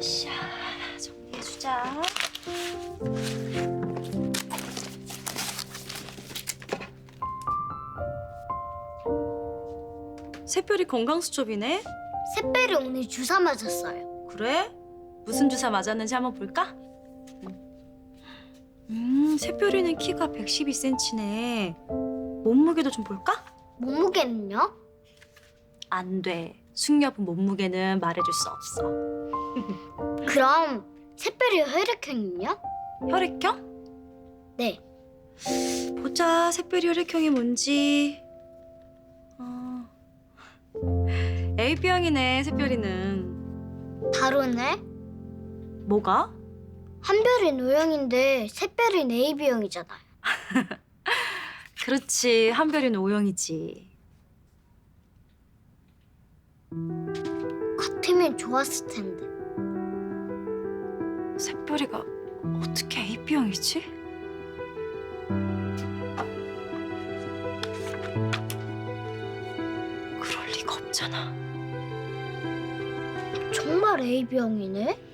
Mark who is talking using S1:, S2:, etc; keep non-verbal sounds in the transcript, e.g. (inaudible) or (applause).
S1: 샤, 정리해주자. 새별이 건강수첩이네?
S2: 새별이 오늘 주사 맞았어요.
S1: 그래? 무슨 주사 맞았는지 한번 볼까? 음, 새별이는 키가 112cm네. 몸무게도 좀 볼까?
S2: 몸무게는요?
S1: 안 돼. 숙녀분 몸무게는 말해줄 수 없어.
S2: 그럼 새별이 혈액형은요?
S1: 혈액형?
S2: 네.
S1: 보자, 새별이 혈액형이 뭔지. 어... AB형이네, 새별이는.
S2: 다르네.
S1: 뭐가?
S2: 한별이 O형인데 새별이 AB형이잖아요. (laughs)
S1: 그렇지, 한별이는 O형이지.
S2: 같으면 좋았을 텐데.
S1: 새별이가 어떻게 AB형이지? 그럴 리가 없잖아.
S2: 정말 AB형이네?